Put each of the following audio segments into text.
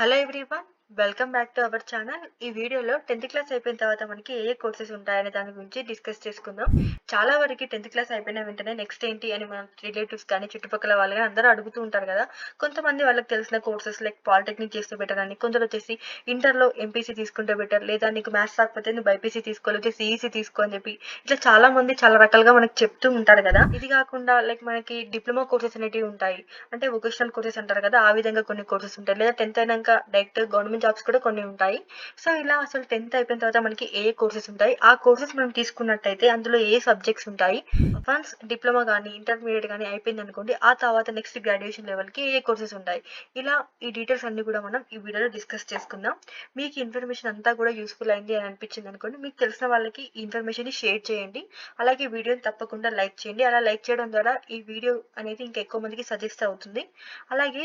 Hello everyone. Welcome back to our channel ఈ వీడియోలో tenth class అయిపోయిన తర్వాత మనకి ఏ ఏ కోర్సెస్ ఉంటాయనే దాని గురించి డిస్కస్ చేసుకుందాం. చాలా వరకు టెన్త్ క్లాస్ అయిపోయిన వెంటనే నెక్స్ట్ ఏంటి అని మన రిలేటివ్స్ కానీ చుట్టుపక్కల వాళ్ళు కానీ అందరూ అడుగుతూ ఉంటారు కదా. కొంతమంది వాళ్ళకి తెలిసిన కోర్సెస్ లైక్ పాలిటెక్నిక్ చేస్తే బెటర్ అని కొందరు వచ్చేసి ఇంటర్లో ఎంపీసీ తీసుకుంటే బెటర్ లేదా నీకు మ్యాథ్స్ రాకపోతే నువ్వు బైపీసీ తీసుకో సిఈసీ తీసుకో అని చెప్పి ఇట్లా చాలా మంది చాలా రకాలుగా మనకి చెప్తూ ఉంటారు కదా. ఇది కాకుండా లైక్ మనకి డిప్లొమా కోర్సెస్ అనేటివి ఉంటాయి. అంటే వొకేషనల్ కోర్సెస్ అంటారు కదా ఆ విధంగా కొన్ని కోర్సెస్ ఉంటాయి. లేదా టెన్త్ అయినాక డైరెక్ట్ గవర్నమెంట్ జాబ్స్ కూడా కొన్ని ఉంటాయి. సో ఇలా అసలు టెన్త్ అయిపోయిన తర్వాత మనకి ఏ కోర్సెస్ ఉంటాయి? ఆ కోర్సెస్ మనం తీసుకున్నట్టయితే అందులో ఏ సబ్జెక్ట్స్ ఉంటాయి? వన్స్ డిప్లొమా కానీ ఇంటర్మీడియట్ కానీ అయిపోయింది అనుకోండి ఆ తర్వాత నెక్స్ట్ గ్రాడ్యుయేషన్ లెవెల్కి ఏ కోర్సెస్ ఉంటాయి? ఇలా ఈ డీటెయిల్స్ అన్ని కూడా మనం ఈ వీడియోలో డిస్కస్ చేసుకుందాం. మీకు ఇన్ఫర్మేషన్ అంతా కూడా యూస్ఫుల్ అయింది అని అనిపించింది అనుకోండి మీకు తెలిసిన వాళ్ళకి ఈ ఇన్ఫర్మేషన్ షేర్ చేయండి. అలాగే వీడియోని తప్పకుండా లైక్ చేయండి. అలా లైక్ చేయడం ద్వారా ఈ వీడియో అనేది ఇంకా ఎక్కువ మందికి సజెస్ట్ అవుతుంది. అలాగే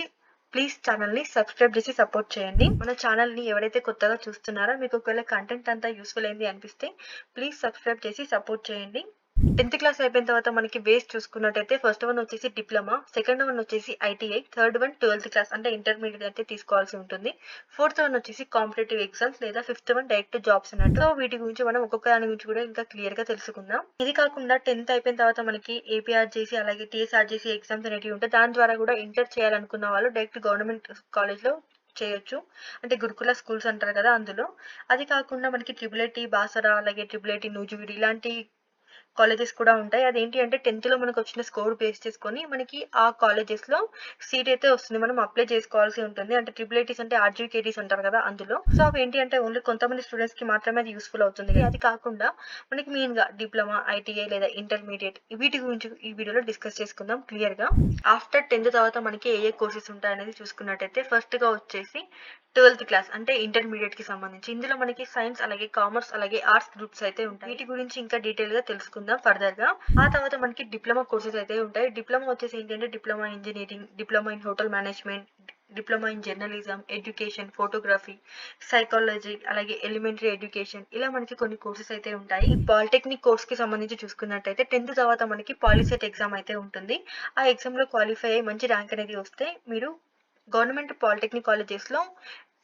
ప్లీజ్ ఛానల్ని సబ్స్క్రైబ్ చేసి సపోర్ట్ చేయండి. మన ఛానల్ని ఎవరైతే కొత్తగా చూస్తున్నారో మీకు ఒకవేళ కంటెంట్ అంతా యూస్ఫుల్ అయింది అనిపిస్తే ప్లీజ్ సబ్స్క్రైబ్ చేసి సపోర్ట్ చేయండి. టెన్త్ క్లాస్ అయిపోయిన తర్వాత మనకి బేస్ చూసుకున్నట్టయితే ఫస్ట్ వన్ వచ్చేసి డిప్లొమా సెకండ్ వన్ వచ్చేసి ITI third one twelfth class అంటే ఇంటర్మీడియట్ అయితే తీసుకోవాల్సి ఉంటుంది. ఫోర్త్ వన్ వచ్చేసి కాంపిటేటివ్ ఎగ్జామ్స్ లేదా ఫిఫ్త్ వన్ డైరెక్ట్ జాబ్స్ అన్నట్టు. సో వీటి గురించి మనం ఒక్కొక్క దాని గురించి కూడా ఇంకా క్లియర్గా తెలుసుకుందాం. ఇది కాకుండా టెన్త్ అయిపోయిన తర్వాత మనకి ఏపీఆర్జేసీ అలాగే టీఎస్ఆర్జేసీ ఎగ్జామ్స్ అనేవి ఉంటాయి దాని ద్వారా కూడా ఇంటర్ చేయాలనుకున్న వాళ్ళు డైరెక్ట్ గవర్నమెంట్ కాలేజ్లో చేయొచ్చు. అంటే గురుకుల స్కూల్స్ అంటారు కదా అందులో. అది కాకుండా మనకి ట్రిపుల్ ఐటీ బాసరా అలాగే ట్రిపుల్ ఐటీ నూజివీడు ఇలాంటి కాలేజెస్ కూడా ఉంటాయి. అదేంటి అంటే టెన్త్లో మనకు వచ్చిన స్కోర్ బేస్ చేసుకొని మనకి ఆ కాలేజెస్లో సీట్ అయితే వస్తుంది. మనం అప్లై చేసుకోవాల్సి ఉంటుంది. అంటే ట్రిపుల్ ఐటీస్ అంటే ఆర్జీకేటీస్ అంటారు కదా అందులో. సో అవి ఏంటి అంటే ఓన్లీ కొంతమంది స్టూడెంట్స్కి మాత్రమే అది యూస్ఫుల్ అవుతుంది. అది కాకుండా మనకి మెయిన్గా డిప్లొమా ఐటీఐ లేదా ఇంటర్మీడియట్ వీటి గురించి ఈ వీడియోలో డిస్కస్ చేసుకుందాం క్లియర్గా. ఆఫ్టర్ టెన్త్ తర్వాత మనకి ఏ ఏ కోర్సెస్ ఉంటాయి అనేది చూసుకున్నట్టయితే ఫస్ట్గా వచ్చేసి ట్వెల్త్ క్లాస్ అంటే ఇంటర్మీడియట్కి సంబంధించి. ఇందులో మనకి సైన్స్ అలాగే కామర్స్ అలాగే ఆర్ట్స్ గ్రూప్స్ అయితే ఉంటాయి. వీటి గురించి ఇంకా డీటెయిల్గా తెలుసుకుందాం. ఫర్దర్గా ఆ తర్వాత మనకి డిప్లొమా కోర్సెస్ అయితే ఉంటాయి. డిప్లొమా వచ్చేసి ఏంటంటే diploma engineering diploma in hotel management diploma in journalism education photography psychology అలాగే ఎలిమెంటరీ ఎడ్యుకేషన్ ఇలా మనకి కొన్ని కోర్సెస్ అయితే ఉంటాయి. ఈ పాలిటెక్నిక్ కోర్స్కి సంబంధించి చూసుకున్నట్టయితే టెన్త్ తర్వాత మనకి పాలిసెట్ ఎగ్జామ్ అయితే ఉంటుంది. ఆ ఎగ్జామ్లో క్వాలిఫై అయ్యి మంచి ర్యాంక్ అనేది వస్తే మీరు గవర్నమెంట్ పాలిటెక్నిక్ కాలేజెస్లో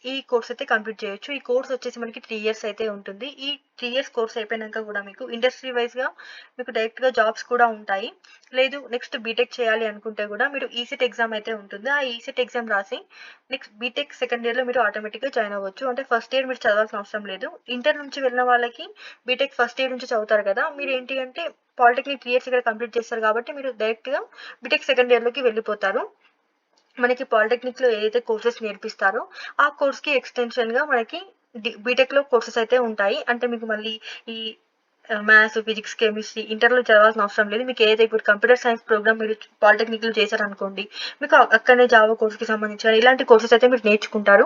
ఈ కోర్స్ అయితే కంప్లీట్ చేయొచ్చు. ఈ కోర్స్ వచ్చేసి మనకి త్రీ ఇయర్స్ అయితే ఉంటుంది. ఈ త్రీ ఇయర్స్ కోర్స్ అయిపోయినాక కూడా మీకు ఇండస్ట్రీ వైజ్గా మీకు డైరెక్ట్గా జాబ్స్ కూడా ఉంటాయి. లేదు నెక్స్ట్ బీటెక్ చేయాలి అనుకుంటే కూడా మీరు ఈసెట్ ఎగ్జామ్ అయితే ఉంటుంది. ఆ ఈసెట్ ఎగ్జామ్ రాసి నెక్స్ట్ బీటెక్ సెకండ్ ఇయర్లో మీరు ఆటోమేటిక్గా జాయిన్ అవ్వచ్చు. అంటే ఫస్ట్ ఇయర్ మీరు చదవాల్సిన అవసరం లేదు. ఇంటర్ నుంచి వెళ్ళిన వాళ్ళకి బీటెక్ ఫస్ట్ ఇయర్ నుంచి చదువుతారు కదా. మీరు ఏంటి అంటే పాలిటెక్నిక్ త్రీ ఇయర్స్ ఇక్కడ కంప్లీట్ చేస్తారు కాబట్టి మీరు డైరెక్ట్గా బీటెక్ సెకండ్ ఇయర్లోకి వెళ్ళిపోతారు. మనకి పాలిటెక్నిక్లో ఏదైతే కోర్సెస్ నేర్పిస్తారో ఆ కోర్స్కి ఎక్స్టెన్షన్గా మనకి బీటెక్లో కోర్సెస్ అయితే ఉంటాయి. అంటే మీకు మళ్ళీ ఈ మ్యాథ్స్ ఫిజిక్స్ కెమిస్ట్రీ ఇంటర్లో చదవాల్సిన అవసరం లేదు. మీకు ఏదైతే ఇప్పుడు కంప్యూటర్ సైన్స్ ప్రోగ్రామ్ మీరు పాలిటెక్నిక్లో చేశారనుకోండి మీకు అక్కడనే జావా కోర్స్కి సంబంధించిన ఇలాంటి కోర్సెస్ అయితే మీరు నేర్చుకుంటారు.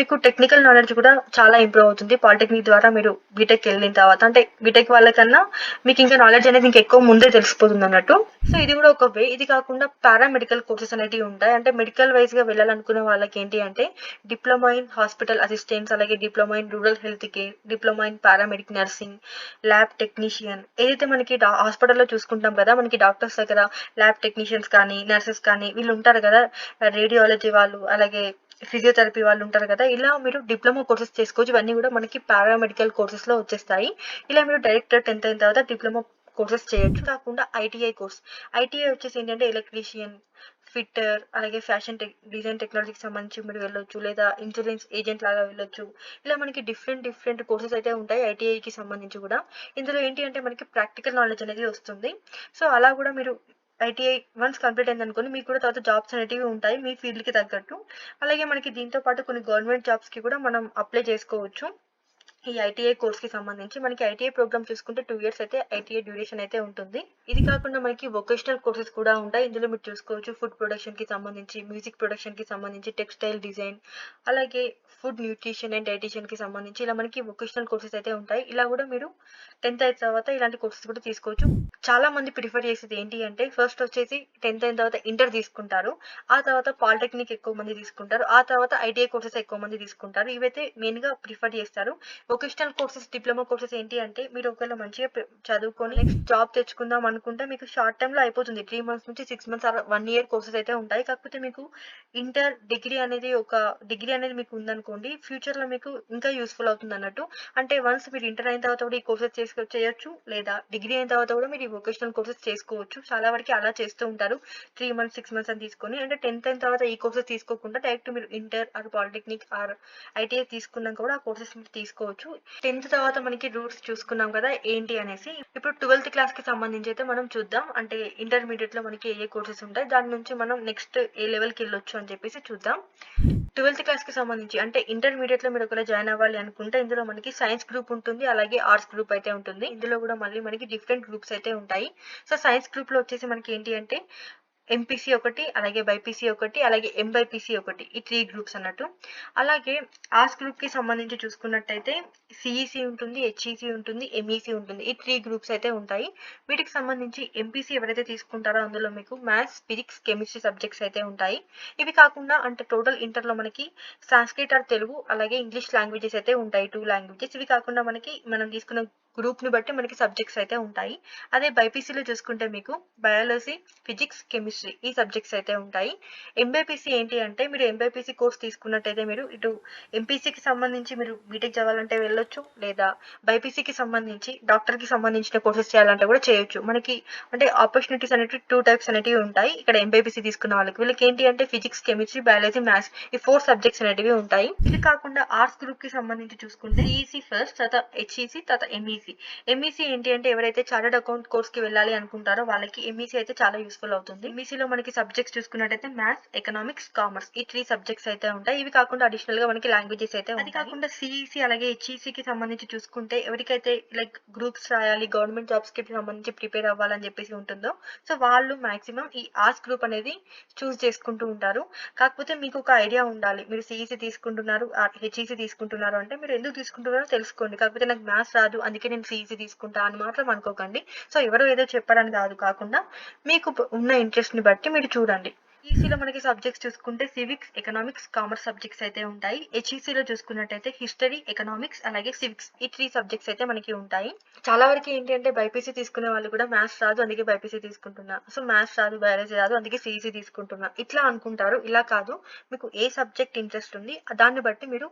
మీకు టెక్నికల్ నాలెడ్జ్ కూడా చాలా ఇంప్రూవ్ అవుతుంది. పాలిటెక్నిక్ ద్వారా మీరు బీటెక్ వెళ్ళిన తర్వాత అంటే బీటెక్ వాళ్ళకన్నా మీకు ఇంకా నాలెడ్జ్ అనేది ఇంకా ఎక్కువ ముందే తెలిసిపోతుంది అన్నట్టు. సో ఇది కూడా ఒక వే ఇది కాకుండా పారామెడికల్ కోర్సెస్ అనేవి ఉంటాయి. అంటే మెడికల్ వైజ్గా వెళ్ళాలనుకునే వాళ్ళకి ఏంటి అంటే డిప్లొమా ఇన్ హాస్పిటల్ అసిస్టెంట్స్ అలాగే diploma in rural health care diploma in paramedic nursing lab technician ఏదైతే మనకి హాస్పిటల్లో చూసుకుంటాం కదా మనకి డాక్టర్స్ దగ్గర ల్యాబ్ టెక్నీషియన్స్ కానీ నర్సెస్ కానీ వీళ్ళు ఉంటారు కదా రేడియాలజీ వాళ్ళు అలాగే ఫిజియోథెరపీ వాళ్ళు ఉంటారు కదా ఇలా మీరు డిప్లొమా కోర్సెస్ చేసుకోవచ్చు. ఇవన్నీ కూడా మనకి పారామెడికల్ కోర్సెస్లో వచ్చేస్తాయి. ఇలా మీరు డైరెక్ట్ టెన్త్ అయిన తర్వాత డిప్లొమా కోర్సెస్ చేయొచ్చు. కాకుండా ఐటీఐ కోర్స్ ఐటీఐ వచ్చేసి ఏంటంటే ఎలక్ట్రీషియన్ ఫిట్టర్ అలాగే ఫ్యాషన్ టెక్ డిజైన్ టెక్నాలజీకి సంబంధించి మీరు వెళ్ళొచ్చు. లేదా ఇన్సూరెన్స్ ఏజెంట్ లాగా వెళ్ళొచ్చు. ఇలా మనకి డిఫరెంట్ డిఫరెంట్ కోర్సెస్ అయితే ఉంటాయి ఐటీఐకి సంబంధించి కూడా. ఇందులో ఏంటి అంటే మనకి ప్రాక్టికల్ నాలెడ్జ్ అనేది వస్తుంది. సో అలా కూడా మీరు ఐటీఐ వన్స్ కంప్లీట్ అయింది అనుకోండి మీకు కూడా తర్వాత జాబ్స్ అనేటివి ఉంటాయి మీ ఫీల్డ్కి తగ్గట్టు. అలాగే మనకి దీంతో పాటు కొన్ని గవర్నమెంట్ జాబ్స్కి కూడా మనం అప్లై చేసుకోవచ్చు. ఈ ఐటీఐ కోర్స్కి సంబంధించి మనకి ఐటీఐ ప్రోగ్రామ్ చూసుకుంటే టూ ఇయర్స్ అయితే ఐటీఐ డ్యూరేషన్ అయితే ఉంటుంది. ఇది కాకుండా మనకి వొకేషనల్ కోర్సెస్ కూడా ఉంటాయి. ఇందులో మీరు చూసుకోవచ్చు ఫుడ్ ప్రొడక్షన్కి సంబంధించి మ్యూజిక్ ప్రొడక్షన్కి సంబంధించి టెక్స్టైల్ డిజైన్ అలాగే ఫుడ్ న్యూట్రిషన్ అండ్ డైటీషియన్కి సంబంధించి ఇలా మనకి వొకేషనల్ కోర్సెస్ అయితే ఉంటాయి. ఇలా కూడా మీరు టెన్త్ అయిన తర్వాత ఇలాంటి కోర్సెస్ కూడా తీసుకోవచ్చు. చాలా మంది ప్రిఫర్ చేసేది ఏంటి అంటే ఫస్ట్ వచ్చేసి టెన్త్ అయిన తర్వాత ఇంటర్ తీసుకుంటారు. ఆ తర్వాత పాలిటెక్నిక్ ఎక్కువ మంది తీసుకుంటారు. ఆ తర్వాత ఐటీఐ కోర్సెస్ ఎక్కువ మంది తీసుకుంటారు. ఇవైతే మెయిన్గా ప్రిఫర్ చేస్తారు. వొకేషనల్ కోర్సెస్ డిప్లొమా కోర్సెస్ ఏంటి అంటే మీరు ఒకవేళ మంచిగా చదువుకొని నెక్స్ట్ జాబ్ తెచ్చుకుందాం అనుకుంటే మీకు షార్ట్ టైమ్లో అయిపోతుంది. త్రీ మంత్స్ నుంచి six months one year courses అయితే ఉంటాయి. కాకపోతే మీకు ఇంటర్ డిగ్రీ అనేది ఒక డిగ్రీ అనేది మీకు ఉందనుకోండి ఫ్యూచర్లో మీకు ఇంకా యూస్ఫుల్ అవుతుంది అన్నట్టు. అంటే వన్స్ మీరు ఇంటర్ అయిన తర్వాత కూడా ఈ కోర్సెస్ చేసుకో చేయొచ్చు లేదా డిగ్రీ అయిన తర్వాత కూడా మీరు ఈ వొకేషనల్ కోర్సెస్ చేసుకోవచ్చు. చాలా వరకు అలా చేస్తూ ఉంటారు. త్రీ మంత్స్ సిక్స్ మంత్స్ అని తీసుకొని అంటే టెన్త్ అయిన తర్వాత ఈ కోర్సెస్ తీసుకోకుండా డైరెక్ట్ మీరు inter or polytechnic or ITI తీసుకున్నాక కూడా ఆ కోర్సెస్ మీరు తీసుకోవచ్చు. టెన్త్ తర్వాత మనకి రూట్స్ చూసుకున్నాం కదా ఏంటి అనేసి. ఇప్పుడు ట్వెల్త్ క్లాస్కి సంబంధించి అయితే మనం చూద్దాం. అంటే ఇంటర్మీడియట్లో మనకి ఏ ఏ కోర్సెస్ ఉంటాయి దాని నుంచి మనం నెక్స్ట్ ఏ లెవెల్కి వెళ్ళొచ్చు అని చెప్పేసి చూద్దాం. ట్వెల్త్ క్లాస్కి సంబంధించి అంటే ఇంటర్మీడియట్లో మీరు ఒకవేళ జాయిన్ అవ్వాలి అనుకుంటే ఇందులో మనకి సైన్స్ గ్రూప్ ఉంటుంది అలాగే ఆర్ట్స్ గ్రూప్ అయితే ఉంటుంది. ఇందులో కూడా మళ్ళీ మనకి డిఫరెంట్ గ్రూప్స్ అయితే ఉంటాయి. సో సైన్స్ గ్రూప్లో వచ్చేసి మనకి ఏంటి అంటే ఎంపీసీ ఒకటి అలాగే బైపీసీ ఒకటి అలాగే ఎంబైపీసీ ఒకటి ఈ త్రీ గ్రూప్స్ అన్నట్టు. అలాగే ఆస్ గ్రూప్కి సంబంధించి చూసుకున్నట్టయితే సిఈసి ఉంటుంది హెచ్ఈసి ఉంటుంది ఎంఈసి ఉంటుంది ఈ త్రీ గ్రూప్స్ అయితే ఉంటాయి. వీటికి సంబంధించి ఎంపీసీ ఎవరైతే తీసుకుంటారో అందులో మీకు మ్యాథ్స్ ఫిజిక్స్ కెమిస్ట్రీ సబ్జెక్ట్స్ అయితే ఉంటాయి. ఇవి కాకుండా అంటే టోటల్ ఇంటర్లో మనకి సాంస్క్రిట్ ఆర్ తెలుగు అలాగే ఇంగ్లీష్ లాంగ్వేజెస్ అయితే ఉంటాయి టూ లాంగ్వేజెస్ ఇవి కాకుండా మనకి మనం తీసుకున్న గ్రూప్ని బట్టి మనకి సబ్జెక్ట్స్ అయితే ఉంటాయి. అదే బైపీసీలో చూసుకుంటే మీకు బయాలజీ ఫిజిక్స్ కెమిస్ట్రీ ఈ సబ్జెక్ట్స్ అయితే ఉంటాయి. ఎంబైపీసీ ఏంటి అంటే మీరు ఎంబైపీసీ కోర్స్ తీసుకున్నట్టయితే మీరు ఇటు ఎంపీసీకి సంబంధించి మీరు బీటెక్ చదవాలంటే వెళ్ళొచ్చు లేదా బైపీసీకి సంబంధించి డాక్టర్కి సంబంధించిన కోర్సెస్ చేయాలంటే కూడా చేయొచ్చు. మనకి అంటే ఆపర్చునిటీస్ అనేవి టూ టైప్స్ అనేటివి ఉంటాయి. ఇక్కడ ఎంబైపీసీ తీసుకున్న వాళ్ళకి. వీళ్ళకి ఏంటి అంటే ఫిజిక్స్ కెమిస్ట్రీ బయాలజీ మ్యాథ్స్ ఈ ఫోర్ సబ్జెక్ట్స్ అనేటివి ఉంటాయి. ఇది కాకుండా ఆర్ట్స్ గ్రూప్కి సంబంధించి చూసుకుంటే ఈసీ ఫస్ట్ తర్వాత హెచ్ఈసి తర్వాత ఎంఈసి ఎంఈసి ఏంటి అంటే ఎవరైతే చార్టెడ్ అకౌంట్ కోర్స్కి వెళ్ళాలి అనుకుంటారో వాళ్ళకి ఎంఈసి అయితే చాలా యూస్ఫుల్ అవుతుంది. ఎంఈసి లో మనకి సబ్జెక్ట్స్ చూసుకున్నట్టయితే మ్యాథ్స్ ఎకనామిక్స్ కామర్స్ ఈ త్రీ సబ్జెక్ట్స్ అయితే ఉంటాయి. ఇవి కాకుండా అడిషనల్గా మనకి లాంగ్వేజెస్ అయితే అది కాకుండా సిఈసి అలాగే హెచ్ఈసి కి సంబంధించి చూసుకుంటే ఎవరికైతే లైక్ గ్రూప్స్ రాయాలి గవర్నమెంట్ జాబ్స్కి సంబంధించి ప్రిపేర్ అవ్వాలని చెప్పేసి ఉంటుందో సో వాళ్ళు మాక్సిమం ఈ ఆర్ట్స్ గ్రూప్ అనేది చూస్ చేసుకుంటూ ఉంటారు. కాకపోతే మీకు ఒక ఐడియా ఉండాలి. మీరు సిఈసి తీసుకుంటున్నారు హెచ్ఈసి తీసుకుంటున్నారు అంటే మీరు ఎందుకు తీసుకుంటున్నారో తెలుసుకోండి. కాకపోతే నాకు మ్యాథ్స్ రాదు అందుకే నేను సిఈసి తీసుకుంటా అని మాత్రం అనుకోకండి. సో ఎవరో ఏదో చెప్పడానికి కాదు కాకుండా మీకు ఉన్న ఇంట్రెస్ట్ని బట్టి మీరు చూడండి. ఈసీలో మనకి సబ్జెక్ట్స్ చూసుకుంటే సివిక్స్ ఎకనామిక్స్ కామర్స్ సబ్జెక్ట్స్ అయితే ఉంటాయి. హెచ్ఈసీలో చూసుకున్నట్టయితే హిస్టరీ ఎకనామిక్స్ అలాగే సివిక్స్ ఈ త్రీ సబ్జెక్ట్స్ అయితే మనకి ఉంటాయి. చాలా వరకు ఏంటి అంటే బైపీసీ తీసుకునే వాళ్ళు కూడా మ్యాథ్స్ రాదు అందుకే బైపీసీ తీసుకుంటున్నా. సో మ్యాథ్స్ రాదు బయాలజీ రాదు అందుకే సిఈసీ తీసుకుంటున్నా. ఇట్లా అనుకుంటారు ఇలా కాదు. మీకు ఏ సబ్జెక్ట్ ఇంట్రెస్ట్ ఉంది దాన్ని బట్టి మీరు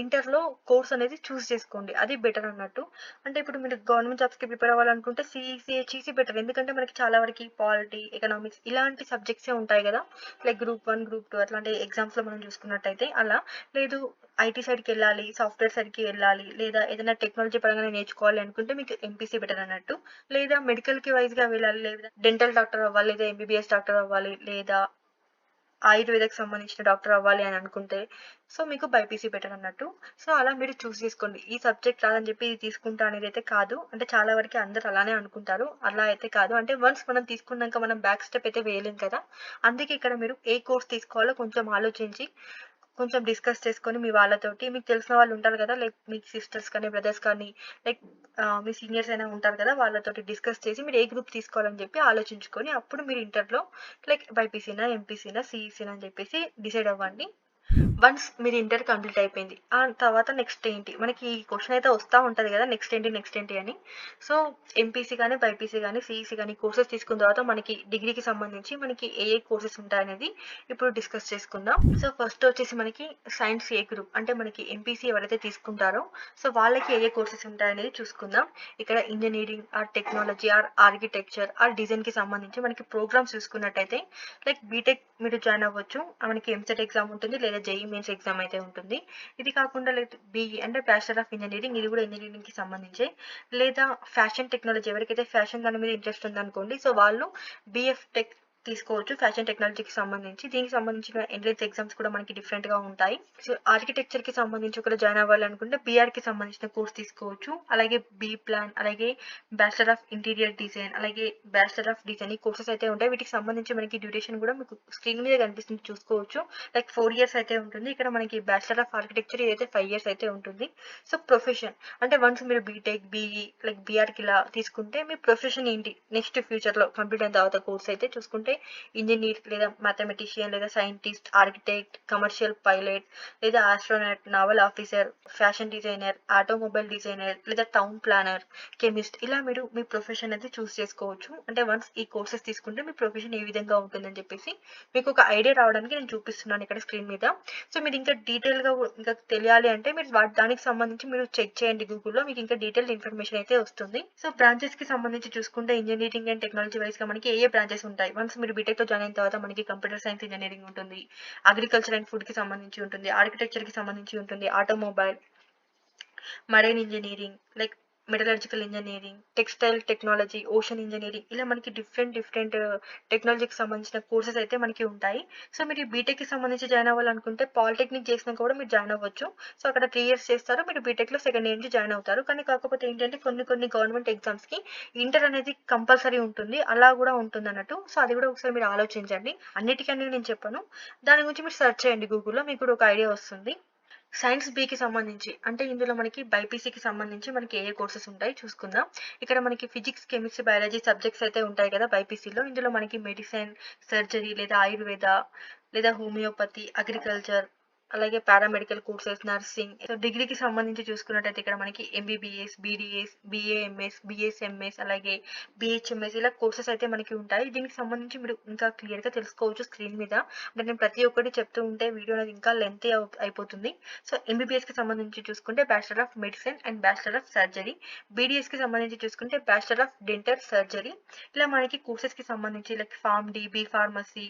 ఇంటర్లో కోర్స్ అనేది చూస్ చేసుకోండి. అది బెటర్ అన్నట్టు. అంటే ఇప్పుడు మీరు గవర్నమెంట్ జాబ్స్కి ప్రిపేర్ అవ్వాలనుకుంటే సిఈసీ హెచ్ఈసీ బెటర్ ఎందుకంటే మనకి చాలా వరకు పాలిటీ ఎకనామిక్స్ ఇలాంటి సబ్జెక్ట్సే ఉంటాయి కదా. Like group one group two అట్లాంటి ఎగ్జామ్స్లో మనం చూసుకున్నట్టయితే అలా. లేదు ఐటీ సైడ్కి వెళ్ళాలి సాఫ్ట్వేర్ సైడ్కి వెళ్ళాలి లేదా ఏదైనా టెక్నాలజీ పరంగా నేర్చుకోవాలి అనుకుంటే మీకు ఎంపీసీ బెటర్ అన్నట్టు. లేదా మెడికల్కి వైజ్గా వెళ్ళాలి లేదా డెంటల్ డాక్టర్ అవ్వాలి లేదా ఎంబీబీఎస్ డాక్టర్ అవ్వాలి లేదా ఆయుర్వేదకు సంబంధించిన డాక్టర్ అవ్వాలి అని అనుకుంటే సో మీకు బైపీసీ బెటర్ అన్నట్టు. సో అలా మీరు చూస్ చేసుకోండి. ఈ సబ్జెక్ట్ రాదని చెప్పి ఇది తీసుకుంటా అనేది అయితే కాదు. అంటే చాలా వరకు అందరు అలానే అనుకుంటారు. అలా అయితే కాదు. అంటే వన్స్ మనం తీసుకున్నాక మనం బ్యాక్ స్టెప్ అయితే వేయలేం కదా. అందుకే ఇక్కడ మీరు ఏ కోర్స్ తీసుకోవాలో కొంచెం ఆలోచించి కొంచెం డిస్కస్ చేసుకొని మీ వాళ్ళతోటి మీకు తెలిసిన వాళ్ళు ఉంటారు కదా లైక్ మీ సిస్టర్స్ కానీ బ్రదర్స్ కానీ లైక్ మీ సీనియర్స్ అయినా ఉంటారు కదా వాళ్ళతోటి డిస్కస్ చేసి మీరు ఏ గ్రూప్ తీసుకోవాలని చెప్పి ఆలోచించుకొని అప్పుడు మీరు ఇంటర్లో లైక్ బైపీసీనా ఎంపీసీనా సిఈసీనా అని చెప్పేసి డిసైడ్ అవ్వండి. వన్స్ మీరు ఇంటర్ కంప్లీట్ అయిపోయింది. ఆ తర్వాత నెక్స్ట్ ఏంటి? మనకి ఈ క్వశ్చన్ అయితే వస్తూ ఉంటుంది కదా నెక్స్ట్ ఏంటి నెక్స్ట్ ఏంటి అని. సో ఎంపీసీ కానీ బైపీసీ కానీ సిఈసీ కానీ కోర్సెస్ తీసుకున్న తర్వాత మనకి డిగ్రీకి సంబంధించి మనకి ఏ ఏ కోర్సెస్ ఉంటాయనేది ఇప్పుడు డిస్కస్ చేసుకుందాం. సో ఫస్ట్ వచ్చేసి మనకి సైన్స్ ఏ గ్రూప్ అంటే మనకి ఎంపీసీ ఎవరైతే తీసుకుంటారో సో వాళ్ళకి ఏ ఏ కోర్సెస్ ఉంటాయనేది చూసుకుందాం. ఇక్కడ engineering or technology or architecture or డిజైన్కి సంబంధించి మనకి ప్రోగ్రామ్స్ చూసుకున్నట్టయితే లైక్ బీటెక్ మీరు జాయిన్ అవ్వచ్చు. మనకి ఎంసెట్ ఎగ్జామ్ ఉంటుంది లేదా జేఈ మెయిన్స్ ఎగ్జామ్ అయితే ఉంటుంది. ఇది కాకుండా లైక్ బీఈ అంటే బ్యాచిలర్ ఆఫ్ ఇంజనీరింగ్ ఇది కూడా ఇంజనీరింగ్కి సంబంధించి. లేదా ఫ్యాషన్ టెక్నాలజీ ఎవరికైతే ఫ్యాషన్ దాని మీద ఇంట్రెస్ట్ ఉందనుకోండి సో వాళ్ళు బిఎఫ్ టెక్ తీసుకోవచ్చు. ఫ్యాషన్ టెక్నాలజీకి సంబంధించి. దీనికి సంబంధించిన ఎంట్రన్స్ ఎగ్జామ్స్ కూడా మనకి డిఫరెంట్గా ఉంటాయి. సో ఆర్కిటెక్చర్కి సంబంధించి ఒకరు జాయిన్ అవ్వాలనుకుంటే బీఆర్కి సంబంధించిన కోర్స్ తీసుకోవచ్చు. అలాగే బీ ప్లాన్ అలాగే బ్యాచిలర్ ఆఫ్ ఇంటీరియర్ డిజైన్ అలాగే బ్యాచిలర్ ఆఫ్ డిజైన్ ఈ కోర్సెస్ అయితే ఉంటాయి. వీటికి సంబంధించి మనకి డ్యూరేషన్ కూడా మీకు స్క్రీన్ మీద కనిపిస్తుంది చూసుకోవచ్చు. లైక్ ఫోర్ ఇయర్స్ అయితే ఉంటుంది. ఇక్కడ మనకి బ్యాచిలర్ ఆఫ్ ఆర్కిటెక్చర్ అయితే ఫైవ్ ఇయర్స్ అయితే ఉంటుంది. సో ప్రొఫెషన్ అంటే వన్స్ మీరు బీటెక్ బీఈ లైక్ బీఆర్కి ఇలా తీసుకుంటే మీ ప్రొఫెషన్ ఏంటి? నెక్స్ట్ ఫ్యూచర్లో కంప్లీట్ అయిన తర్వాత కోర్స్ అయితే చూసుకుంటే అంటే ఇంజనీర్ లేదా మ్యాథమెటిషియన్ లేదా సైంటిస్ట్ ఆర్కిటెక్ట్ కమర్షియల్ పైలట్ లేదా astronaut naval officer fashion designer automobile designer లేదా టౌన్ ప్లానర్ కెమిస్ట్ ఇలా మీరు మీ ప్రొఫెషన్ అయితే చూస్ చేసుకోవచ్చు. అంటే వన్స్ ఈ కోర్సెస్ తీసుకుంటే మీ ప్రొఫెషన్ ఏ విధంగా ఉంటుందని చెప్పేసి మీకు ఒక ఐడియా రావడానికి నేను చూపిస్తున్నాను ఇక్కడ స్క్రీన్ మీద. సో మీరు ఇంకా డీటెయిల్గా ఇంకా తెలియాలి అంటే మీరు వాటి దానికి సంబంధించి మీరు చెక్ చేయండి గూగుల్లో మీకు ఇంకా డీటెయిల్ ఇన్ఫర్మేషన్ అయితే వస్తుంది. సో బ్రాంచెస్కి సంబంధించి చూసుకుంటే ఇంజనీరింగ్ అండ్ టెక్నాలజీ వైస్గా మనకి ఏ ఏ బ్రాంచెస్ ఉంటాయి? వన్స్ మీరు బీటెక్తో జాయిన్ అయిన తర్వాత మనకి కంప్యూటర్ సైన్స్ ఇంజనీరింగ్ ఉంటుంది అగ్రికల్చర్ అండ్ ఫుడ్కి సంబంధించి ఉంటుంది ఆర్కిటెక్చర్కి సంబంధించి ఉంటుంది automobile marine engineering like metallurgical engineering textile technology ocean engineering ఇలా మనకి డిఫరెంట్ డిఫరెంట్ టెక్నాలజీకి సంబంధించిన కోర్సెస్ అయితే మనకి ఉంటాయి. సో మీరు బీటెక్కి సంబంధించి జాయిన్ అవ్వాలనుకుంటే పాలిటెక్నిక్ చేసినా కూడా మీరు జాయిన్ అవ్వచ్చు. సో అక్కడ త్రీ ఇయర్స్ చేస్తారు. మీరు బీటెక్లో సెకండ్ ఇయర్ నుంచి జాయిన్ అవుతారు. కానీ కాకపోతే ఏంటంటే కొన్ని కొన్ని గవర్నమెంట్ ఎగ్జామ్స్కి ఇంటర్ అనేది కంపల్సరీ ఉంటుంది. అలా కూడా ఉంటుంది అన్నట్టు సో అది కూడా ఒకసారి మీరు ఆలోచించండి. అన్నిటికన్నీ నేను చెప్పాను. దాని గురించి మీరు సెర్చ్ చేయండి గూగుల్లో మీకు కూడా ఒక ఐడియా వస్తుంది. సైన్స్ బికి సంబంధించి అంటే ఇందులో మనకి బైపీసీకి సంబంధించి మనకి ఏ ఏ కోర్సెస్ ఉంటాయి చూసుకుందాం. ఇక్కడ మనకి ఫిజిక్స్ కెమిస్ట్రీ బయాలజీ సబ్జెక్ట్స్ అయితే ఉంటాయి కదా బైపీసీలో ఇందులో మనకి మెడిసిన్ సర్జరీ లేదా ఆయుర్వేద లేదా హోమియోపతి అగ్రికల్చర్ అలాగే పారామెడికల్ కోర్సెస్ నర్సింగ్. సో డిగ్రీకి సంబంధించి చూసుకున్నట్టయితే ఇక్కడ మనకి ఎంబీబీఎస్ బీడీఎస్ బీఏఎంఎస్ బిఎస్ఎంఎస్ అలాగే బిహెచ్ఎంఎస్ ఇలా కోర్సెస్ అయితే మనకి ఉంటాయి. దీనికి సంబంధించి మీరు ఇంకా క్లియర్గా తెలుసుకోవచ్చు స్క్రీన్ మీద. అంటే నేను ప్రతి ఒక్కటి చెప్తూ ఉంటే వీడియో అనేది ఇంకా లెంత్ అయిపోతుంది. సో ఎంబీబీఎస్కి సంబంధించి చూసుకుంటే bachelor of medicine and bachelor of surgery బీడీఎస్కి సంబంధించి చూసుకుంటే బ్యాచిలర్ ఆఫ్ డెంటల్ సర్జరీ ఇలా మనకి కోర్సెస్కి సంబంధించి like pharm D B pharmacy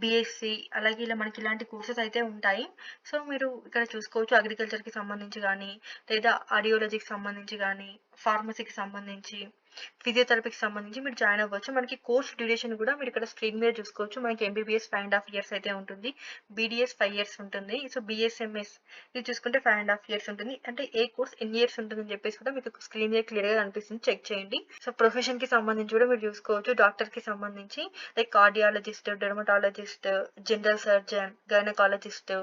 BSc అలాగే ఇలా మనకి ఇలాంటి కోర్సెస్ అయితే ఉంటాయి. సో మీరు ఇక్కడ చూసుకోవచ్చు అగ్రికల్చర్కి సంబంధించి కానీ లేదా ఆడియాలజీకి సంబంధించి కానీ ఫార్మసీకి సంబంధించి ఫిజియోథెరపీకి సంబంధించి మీరు జాయిన్ అవ్వచ్చు. మనకి కోర్స్ డ్యూరేషన్ కూడా మీరు ఇక్కడ స్క్రీన్ మీద చూసుకోవచ్చు. మనకి MBBS five and half years అయితే ఉంటుంది. బీడీఎస్ ఫైవ్ ఇయర్స్ ఉంటుంది. సో బీఎస్ఎంఎస్ ఇది చూసుకుంటే ఫైవ్ అండ్ హాఫ్ ఇయర్స్ ఉంటుంది. అంటే ఏ కోర్స్ ఎన్ని ఇయర్స్ ఉంటుందని చెప్పేసి కూడా మీకు స్క్రీన్ మీద క్లియర్గా కనిపిస్తుంది. చెక్ చేయండి. సో ప్రొఫెషన్కి సంబంధించి కూడా మీరు చూసుకోవచ్చు. డాక్టర్కి సంబంధించి like cardiologist dermatologist general surgeon gynaecologist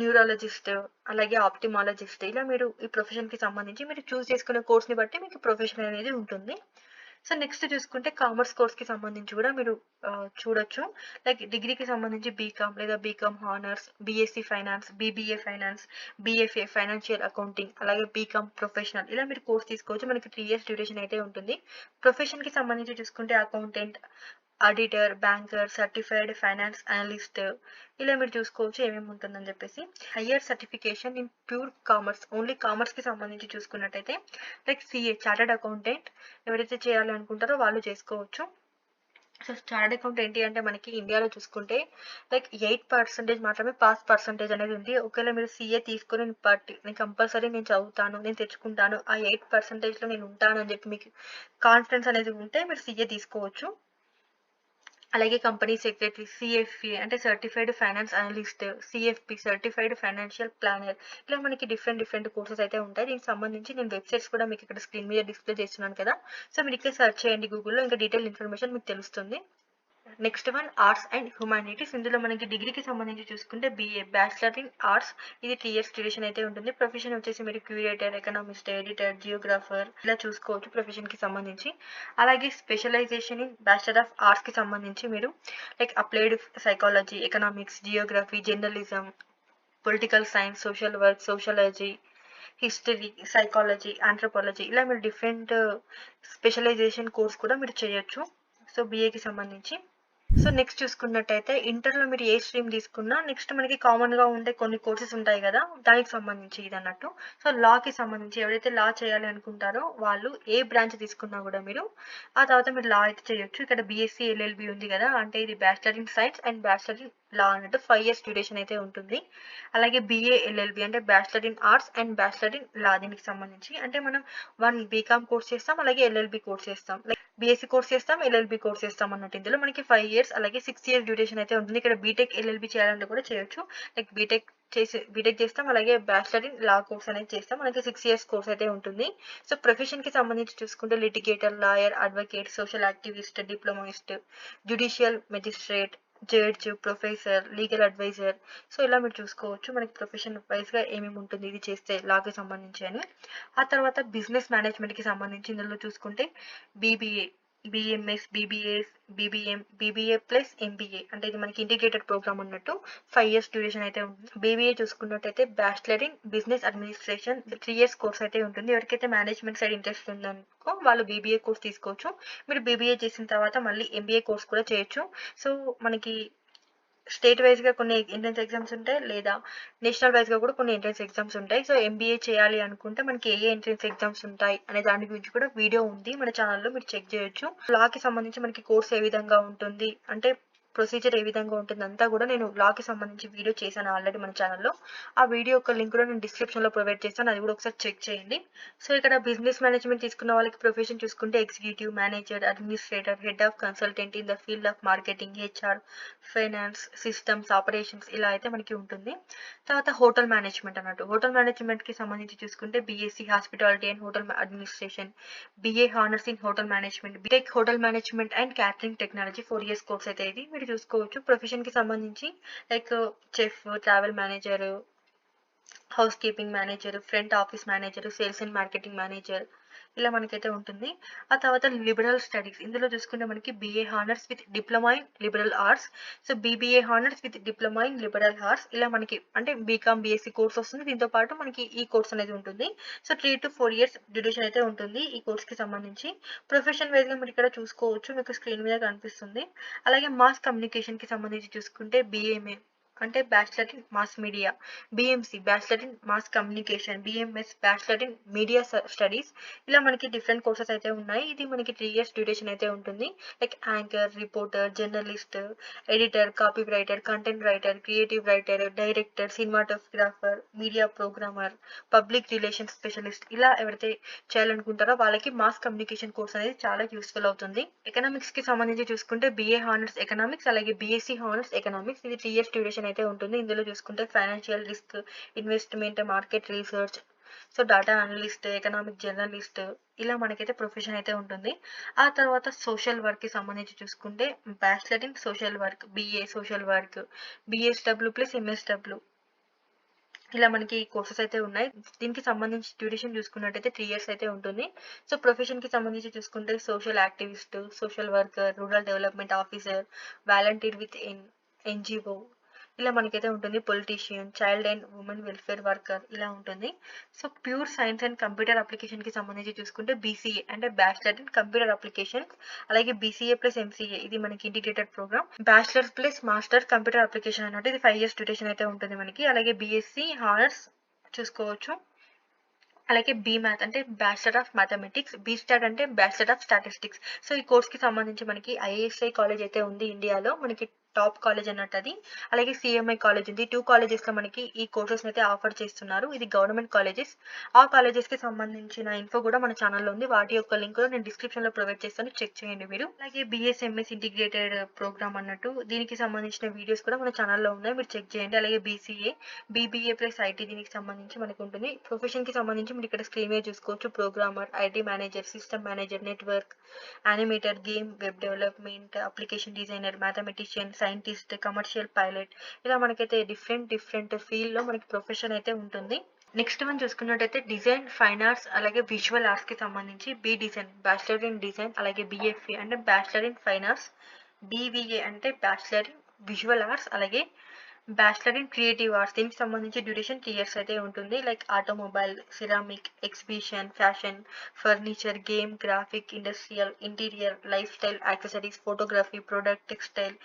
neurologist అలాగే ఆప్టిమాలజిస్ట్ ఇలా మీరు ఈ ప్రొఫెషన్కి సంబంధించి మీరు చూస్ చేసుకునే కోర్స్ని బట్టి మీకు ప్రొఫెషన్ అనేది ఉంటుంది. సో నెక్స్ట్ చూసుకుంటే కామర్స్ కోర్స్కి సంబంధించి కూడా మీరు చూడొచ్చు. లైక్ డిగ్రీకి సంబంధించి బీకామ్ లేదా BCom honours BSc finance BBA finance BFA financial accounting అలాగే బీకామ్ ప్రొఫెషనల్ ఇలా మీరు కోర్స్ తీసుకోవచ్చు. మనకి త్రీ ఇయర్స్ డ్యూరేషన్ అయితే ఉంటుంది. ప్రొఫెషన్కి సంబంధించి చూసుకుంటే accountant auditor banker certified finance analyst ఇలా మీరు చూసుకోవచ్చు ఏమేమి ఉంటుందని చెప్పేసి. Higher certification in pure commerce only కామర్స్కి సంబంధించి చూసుకున్నట్టయితే లైక్ సిఏ చార్టర్డ్ అకౌంటెంట్ ఎవరైతే చేయాలనుకుంటారో వాళ్ళు చేసుకోవచ్చు. సో చార్టెడ్ అకౌంట్ ఏంటి అంటే మనకి ఇండియాలో చూసుకుంటే లైక్ ఎయిట్ పర్సెంటేజ్ మాత్రమే పాస్ పర్సెంటేజ్ అనేది ఉంది. ఒకవేళ మీరు సీఏ తీసుకొని పార్టీ నేను కంపల్సరీ నేను చదువుతాను నేను తెచ్చుకుంటాను ఆ ఎయిట్ పర్సెంటేజ్లో నేను ఉంటాను అని చెప్పి మీకు కాన్ఫిడెన్స్ అనేది ఉంటే మీరు సీఏ తీసుకోవచ్చు. అలాగే కంపెనీ సెక్రటరీ సిఎఫ్పి అంటే certified finance analyst CFP certified financial planner ఇలా మనకి డిఫరెంట్ డిఫరెంట్ కోర్సెస్ అయితే ఉంటాయి. దీనికి సంబంధించి నేను వెబ్సైట్స్ కూడా మీకు ఇక్కడ స్క్రీన్ మీద డిస్ప్లే చేస్తున్నాను కదా. సో మీరు ఇక్కడ సెర్చ్ చేయండి గూగుల్లో ఇంకా డీటెయిల్ ఇన్ఫర్మేషన్ మీకు తెలుస్తుంది. Next one arts and humanities ఇందులో మనకి డిగ్రీకి సంబంధించి చూసుకుంటే బిఏ బ్యాచిలర్ ఇన్ ఆర్ట్స్ ఇది త్రీ ఇయర్స్ డ్యూరేషన్ అయితే ఉంటుంది. ప్రొఫెషన్ వచ్చేసి మీరు క్యూరేటర్ ఎకనామిస్ట్ ఎడిటర్ జియోగ్రాఫర్ ఇలా చూసుకోవచ్చు ప్రొఫెషన్కి సంబంధించి. అలాగే స్పెషలైజేషన్ ఇన్ బ్యాచిలర్ ఆఫ్ ఆర్ట్స్కి సంబంధించి మీరు like applied psychology economics geography journalism political science social work sociology history psychology anthropology ఇలా మీరు డిఫరెంట్ స్పెషలైజేషన్ కోర్స్ కూడా మీరు చేయొచ్చు. సో బీఏకి సంబంధించి. సో నెక్స్ట్ చూసుకున్నట్టయితే ఇంటర్లో మీరు ఏ స్ట్రీమ్ తీసుకున్నా నెక్స్ట్ మనకి కామన్గా ఉండే కొన్ని కోర్సెస్ ఉంటాయి కదా దానికి సంబంధించి ఇది అన్నట్టు. సో లాకి సంబంధించి ఎవరైతే లా చేయాలి అనుకుంటారో వాళ్ళు ఏ బ్రాంచ్ తీసుకున్నా కూడా మీరు ఆ తర్వాత మీరు లా అయితే చేయొచ్చు. ఇక్కడ బీఎస్సీ ఎల్ఎల్బి ఉంది కదా అంటే ఇది bachelor in science and bachelor in law అన్నట్టు ఫైవ్ ఇయర్స్ డ్యూరేషన్ అయితే ఉంటుంది. అలాగే బిఏ ఎల్ఎల్బి అంటే bachelor in arts and bachelor in law దీనికి సంబంధించి. అంటే మనం వన్ బీకామ్ కోర్స్ చేస్తాం అలాగే ఎల్ఎల్బి కోర్స్ చేస్తాం. లైక్ బీఎస్సీ కోర్స్ చేస్తాం ఎల్ఎల్బి కోర్స్ చేస్తాం అన్నట్టు. ఇందులో మనకి ఫైవ్ ఇయర్స్ అలాగే సిక్స్ ఇయర్స్ డ్యూరేషన్ అయితే ఉంటుంది. ఇక్కడ బీటెక్ ఎల్ఎల్బి చేయాలంటే కూడా చేయొచ్చు. లైక్ బీటెక్ చేసి బీటెక్ చేస్తాం అలాగే బ్యాచిలర్ ఇన్ లా కోర్స్ అనేది చేస్తాం. మనకి సిక్స్ ఇయర్స్ కోర్స్ అయితే ఉంటుంది. సో ప్రొఫెషన్కి సంబంధించి చూసుకుంటే litigator lawyer advocate social activist diplomatist judicial magistrate judge professor legal advisor. So ఇలా మీరు చూసుకోవచ్చు. మనకి ప్రొఫెషన్ వైజ్గా ఏమేమి ఉంటుంది ఇది చేస్తే లాకి సంబంధించి అని. ఆ తర్వాత బిజినెస్ మేనేజ్మెంట్కి సంబంధించి ఇందులో చూసుకుంటే BBA. BMS BBS BBM BBA plus MBA అంటే ఇది మనకి ఇంటిగ్రేటెడ్ ప్రోగ్రామ్ ఉన్నట్టు ఫైవ్ ఇయర్స్ డ్యూరేషన్ అయితే ఉంటుంది బీబీఏ చూసుకున్నట్టయితే bachelor in business administration three years course అయితే ఉంటుంది. ఎవరికైతే మేనేజ్మెంట్ సైడ్ ఇంట్రెస్ట్ ఉందనుకో వాళ్ళు బీబీఏ కోర్స్ తీసుకోవచ్చు. మీరు బీబీఏ చేసిన తర్వాత మళ్ళీ ఎంబీఏ కోర్స్ కూడా చేయొచ్చు. సో మనకి స్టేట్ వైజ్గా కొన్ని ఎంట్రన్స్ ఎగ్జామ్స్ ఉంటాయి లేదా నేషనల్ వైజ్గా కూడా కొన్ని ఎంట్రన్స్ ఎగ్జామ్స్ ఉంటాయి. సో ఎంబీఏ చేయాలి అనుకుంటే మనకి ఏ ఏ ఎంట్రన్స్ ఎగ్జామ్స్ ఉంటాయి అనే దాని గురించి కూడా వీడియో ఉంది. మన ఛానల్లో మీరు చెక్ చేయొచ్చు. లాకి సంబంధించి మనకి కోర్స్ ఏ విధంగా ఉంటుంది? అంటే ప్రొసీజర్ ఏ విధంగా ఉంటుంది అంతా కూడా నేను లాకి సంబంధించి వీడియో చేశాను ఆల్రెడీ మన ఛానల్లో ఆ వీడియో యొక్క లింక్ కూడా నేను డిస్క్రిప్షన్లో ప్రొవైడ్ చేస్తాను. అది కూడా ఒకసారి చెక్ చేయండి. సో ఇక్కడ బిజినెస్ మేనేజ్మెంట్ తీసుకున్న వాళ్ళకి ప్రొఫెషన్ చూసుకుంటే executive manager administrator head of consultant in the field of marketing HR finance systems operations ఇలా అయితే మనకి ఉంటుంది. తర్వాత హోటల్ మేనేజ్మెంట్ అన్నట్టు. హోటల్ మేనేజ్మెంట్కి సంబంధించి చూసుకుంటే BSc hospitality and hotel administration BA honours in hotel management BTech hotel management and catering technology four years course అయితే ఇది. మీరు చూసుకోవచ్చు. ప్రొఫెషన్కి సంబంధించి like chef travel manager housekeeping manager front office manager sales and marketing manager ఇలా మనకైతే ఉంటుంది. ఆ తర్వాత లిబరల్ స్టడీస్ ఇందులో చూసుకుంటే మనకి BA honours with diploma in liberal arts so BBA honours with diploma in liberal arts ఇలా మనకి అంటే బీకామ్ బీఎస్సీ కోర్స్ వస్తుంది. దీంతో పాటు మనకి ఈ కోర్స్ అనేది ఉంటుంది. So three to four years duration అయితే ఉంటుంది ఈ కోర్స్కి సంబంధించి. ప్రొఫెషన్ వైజ్గా మీరు ఇక్కడ చూసుకోవచ్చు. మీకు స్క్రీన్ మీద కనిపిస్తుంది. అలాగే మాస్ కమ్యూనికేషన్కి సంబంధించి చూసుకుంటే బీఏఎంఏ అంటే bachelor in mass media BMC bachelor in mass communication BMS bachelor in media studies ఇలా మనకి డిఫరెంట్ కోర్సెస్ అయితే ఉన్నాయి. ఇది మనకి త్రీ ఇయర్స్ డ్యూరేషన్ అయితే ఉంటుంది. Like anchor reporter journalist editor copywriter content writer creative writer director cinematographer media programmer public relation specialist ఇలా ఎవరైతే చేయాలనుకుంటారో వాళ్ళకి మాస్ కమ్యూనికేషన్ కోర్స్ అనేది చాలా యూస్ఫుల్ అవుతుంది. ఎకనామిక్స్కి సంబంధించి చూసుకుంటే బిఏ హానర్స్ ఎకనామిక్స్ అలాగే బిఎస్సి హానర్స్ ఎకనామిక్స్ ఇది త్రీ ఇయర్స్ డ్యూరేషన్ అయితే ఉంటుంది. ఇందులో చూసుకుంటే financial risk investment market research so data analyst economic journalist ఇలా మనకైతే ప్రొఫెషన్ అయితే ఉంటుంది. ఆ తర్వాత సోషల్ వర్క్కి సంబంధించి చూసుకుంటే bachelor in social work BA social work BSW plus MSW ఇలా మనకి కోర్సెస్ అయితే ఉన్నాయి. దీనికి సంబంధించి డ్యూరేషన్ చూసుకున్నట్టయితే త్రీ ఇయర్స్ అయితే ఉంటుంది. సో ప్రొఫెషన్కి సంబంధించి చూసుకుంటే social activist social worker rural development officer volunteer with N NGO ఇలా మనకైతే ఉంటుంది. Politician child and women welfare worker ఇలా ఉంటుంది. So pure science and computer అప్లికేషన్కి సంబంధించి చూసుకుంటే బీసీఏ అంటే బ్యాచిలర్ అండ్ కంప్యూటర్ అప్లికేషన్ అలాగే బీసీఏ ప్లస్ ఎంసీఏ ఇది మనకి integrated programme bachelors plus master computer application అన్నట్టు ఇది ఫైవ్ ఇయర్స్ డ్యూరేషన్ అయితే ఉంటుంది మనకి. అలాగే బీఎస్సీ హానర్స్ చూసుకోవచ్చు. అలాగే బీ మ్యాథ్ అంటే bachelor of mathematics B stat అంటే బ్యాచిలర్ ఆఫ్ స్టాటిస్టిక్స్ సో ఈ కోర్స్కి సంబంధించి మనకి ఐఎస్ఐ కాలేజ్ అయితే ఉంది ఇండియాలో మనకి టాప్ కాలేజ్ అన్నట్టు అది అలాగే సిఎంఐ కాలేజ్ ఉంది. టూ కాలేజెస్లో మనకి ఈ కోర్సెస్ అయితే ఆఫర్ చేస్తున్నారు. ఇది గవర్నమెంట్ కాలేజెస్ ఆ కాలేజెస్కి సంబంధించిన ఇన్ఫో కూడా మన ఛానల్లో ఉంది. వాటి యొక్క లింక్ కూడా నేను డిస్క్రిప్షన్లో ప్రొవైడ్ చేస్తాను. చెక్ చేయండి మీరు. అలాగే బిఎస్ఎంఎస్ ఇంటిగ్రేటెడ్ ప్రోగ్రామ్ అన్నట్టు దీనికి సంబంధించిన వీడియోస్ కూడా మన ఛానల్లో ఉన్నాయి. మీరు చెక్ చేయండి. అలాగే బీసీఏ బీబీఏ ప్లస్ ఐటీ దీనికి సంబంధించి మనకు ఉంటుంది. ప్రొఫెషన్కి సంబంధించి మీరు ఇక్కడ స్క్రీన్ మీద చూసుకోవచ్చు. Programmer IT manager system manager network animator game web development application designer mathematician scientist commercial pilot ఇలా మనకైతే డిఫరెంట్ డిఫరెంట్ ఫీల్డ్లో మనకి ప్రొఫెషన్ అయితే ఉంటుంది. నెక్స్ట్ మనం చూసుకున్నట్టయితే డిజైన్ ఫైన్ ఆర్ట్స్ అలాగే విజువల్ ఆర్ట్స్కి సంబంధించి B design bachelor in design అలాగే బిఎఫ్ఏ అంటే bachelor in fine arts BVA అంటే బ్యాచిలర్ ఇన్ విజువల్ ఆర్ట్స్ అలాగే బ్యాచిలర్ ఇన్ క్రియేటివ్ ఆర్ట్స్ దీనికి సంబంధించి డ్యూరేషన్ త్రీ ఇయర్స్ అయితే ఉంటుంది. Like automobile ceramic exhibition fashion furniture game graphic industrial interior lifestyle accessories photography product textile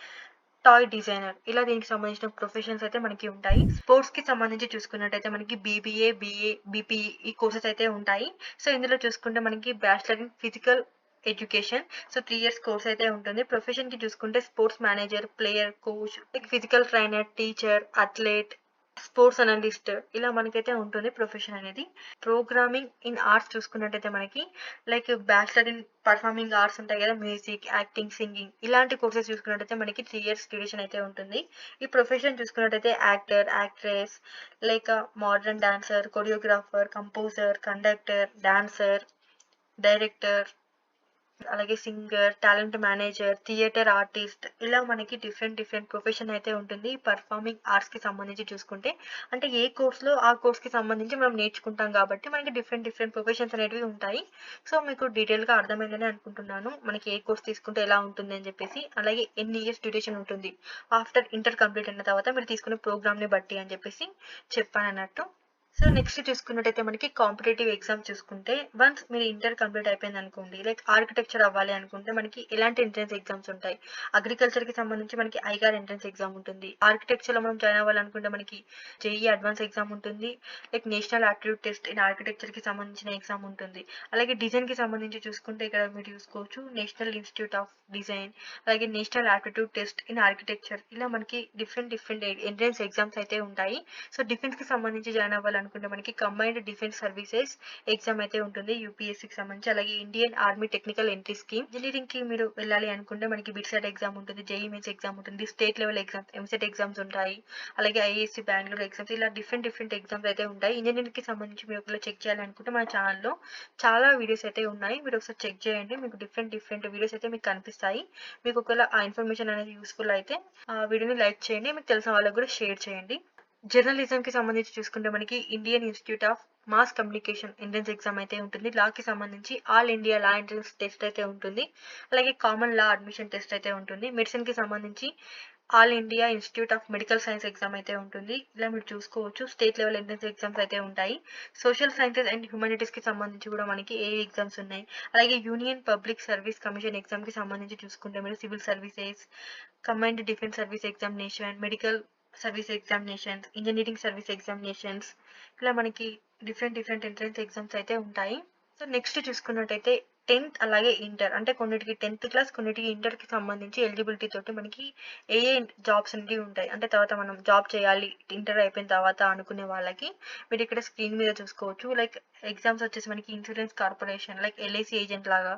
toy designer. ఇలా దీనికి సంబంధించిన professions అయితే మనకి ఉంటాయి. స్పోర్ట్స్కి సంబంధించి చూసుకున్నట్టయితే మనకి బీబీఏ బిఏ బీపీఈ ఈ కోర్సెస్ అయితే ఉంటాయి. సో ఇందులో చూసుకుంటే మనకి bachelor in physical education so three years course అయితే ఉంటుంది. ప్రొఫెషన్కి చూసుకుంటే sports manager player coach physical trainer teacher athlete sports analyst ఇలా మనకైతే ఉంటుంది ప్రొఫెషన్ అనేది. ప్రోగ్రామింగ్ ఇన్ ఆర్ట్స్ చూసుకున్నట్టయితే మనకి like bachelor in performing arts ఉంటాయి కదా మ్యూజిక్ యాక్టింగ్ సింగింగ్ ఇలాంటి కోర్సెస్ చూసుకున్నట్టయితే మనకి త్రీ ఇయర్స్ డ్యూరేషన్ అయితే ఉంటుంది. ఈ ప్రొఫెషన్ చూసుకున్నట్టయితే actor actress like modern dancer choreographer composer conductor dancer director అలాగే singer talent manager theatre artist ఇలా మనకి డిఫరెంట్ డిఫరెంట్ ప్రొఫెషన్ అయితే ఉంటుంది. పర్ఫార్మింగ్ ఆర్ట్స్కి సంబంధించి చూసుకుంటే అంటే ఏ కోర్స్లో ఆ కోర్స్కి సంబంధించి మనం నేర్చుకుంటాం కాబట్టి మనకి డిఫరెంట్ డిఫరెంట్ ప్రొఫెషన్స్ అనేటివి ఉంటాయి. సో మీకు డీటెయిల్గా అర్థమైందని అనుకుంటున్నాను. మనకి ఏ కోర్స్ తీసుకుంటే ఎలా ఉంటుంది అని చెప్పేసి అలాగే ఎన్ని ఇయర్స్ డ్యూరేషన్ ఉంటుంది. ఆఫ్టర్ ఇంటర్ కంప్లీట్ అయిన తర్వాత మీరు తీసుకునే ప్రోగ్రామ్ని బట్టి అని చెప్పేసి చెప్పాను అన్నట్టు సో నెక్స్ట్ చూసుకున్నట్టయితే మనకి కాంపిటేటివ్ ఎగ్జామ్ చూసుకుంటే వన్స్ మీరు ఇంటర్ కంప్లీట్ అయిపోయింది అనుకోండి లైక్ ఆర్కిటెక్చర్ అవ్వాలి అనుకుంటే మనకి ఎలాంటి ఎంట్రన్స్ ఎగ్జామ్స్ ఉంటాయి? అగ్రికల్చర్కి సంబంధించి మనకి ఐగార్ ఎంట్రన్స్ ఎగ్జామ్ ఉంటుంది. ఆర్కిటెక్చర్లో మనం జాయిన్ అవ్వాలనుకుంటే మనకి జేఈ అడ్వాన్స్ ఎగ్జామ్ ఉంటుంది. Like national aptitude test in ఆర్కిటెక్చర్కి సంబంధించిన ఎగ్జామ్ ఉంటుంది. అలాగే డిజైన్కి సంబంధించి చూసుకుంటే ఇక్కడ మీరు చూసుకోవచ్చు నేషనల్ ఇన్స్టిట్యూట్ ఆఫ్ డిజైన్ అలాగే national aptitude test in architecture ఇలా మనకి డిఫరెంట్ డిఫరెంట్ ఎంట్రన్స్ ఎగ్జామ్స్ అయితే ఉంటాయి. సో డిఫెన్స్కి సంబంధించి జాయిన్ అనుకుంటే మనకి కంబైన్డ్ డిఫెన్స్ సర్వీసెస్ ఎగ్జామ్ అయితే ఉంటుంది యూపీఎస్సీకి సంబంధించి అలాగే Indian army technical entry scheme ఇంజనీరింగ్కి మీరు వెళ్ళాలి అనుకుంటే మనకి బిట్సెట్ ఎగ్జామ్ ఉంటుంది జేఈ ఎగ్జామ్ ఉంటుంది state level exams EAMCET exams ఉంటాయి అలాగే ఐఏఎస్సి బెంగళూరు ఎగ్జామ్స్ ఇలా డిఫరెంట్ డిఫరెంట్ ఎగ్జామ్స్ అయితే ఉంటాయి. ఇంజనీరింగ్కి సంబంధించి మీరు ఒకవేళ చెక్ చేయాలనుకుంటే మన ఛానల్లో చాలా వీడియోస్ అయితే ఉన్నాయి. మీరు ఒకసారి చెక్ చేయండి మీకు డిఫరెంట్ డిఫరెంట్ వీడియోస్ అయితే మీకు కనిపిస్తాయి. మీకు ఒకవేళ ఆ ఇన్ఫర్మేషన్ అనేది యూస్ఫుల్ అయితే ఆ వీడియోని లైక్ చేయండి మీకు తెలిసిన వాళ్ళకి కూడా షేర్ చేయండి. జర్నలిజం కి సంబంధించి చూసుకుంటే మనకి Indian institute of mass communication entrance exam అయితే ఉంటుంది. లా కి సంబంధించి all India law entrance test అయితే ఉంటుంది. అలాగే కామన్ లా అడ్మిషన్ టెస్ట్ అయితే ఉంటుంది. మెడిసిన్కి సంబంధించి all India institute of medical science exam అయితే ఉంటుంది. ఇలా మీరు చూసుకోవచ్చు. స్టేట్ లెవెల్ ఎంట్రన్స్ ఎగ్జామ్స్ అయితే ఉంటాయి. సోషల్ సైన్సెస్ అండ్ హ్యూమానిటీస్కి సంబంధించి కూడా మనకి ఏ ఎగ్జామ్స్ ఉన్నాయి. అలాగే యూనియన్ పబ్లిక్ సర్వీస్ కమిషన్ ఎగ్జామ్కి సంబంధించి చూసుకుంటే మీరు civil services combined defence service examination medical service examinations engineering service examinations ఇలా మనకి డిఫరెంట్ డిఫరెంట్ ఎంట్రన్స్ ఎగ్జామ్స్ అయితే ఉంటాయి. సో నెక్స్ట్ చూసుకున్నట్టయితే టెన్త్ అలాగే ఇంటర్ అంటే కొన్నిటికి టెన్త్ క్లాస్ కొన్నిటికి ఇంటర్కి సంబంధించి ఎలిజిబిలిటీ తోటి మనకి ఏ ఏ జాబ్స్ అనేవి ఉంటాయి. అంటే తర్వాత మనం జాబ్ చేయాలి ఇంటర్ అయిపోయిన తర్వాత అనుకునే వాళ్ళకి మీరు ఇక్కడ స్క్రీన్ మీద చూసుకోవచ్చు. లైక్ ఎగ్జామ్స్ వచ్చేసి మనకి insurance corporation like LIC agent లాగా.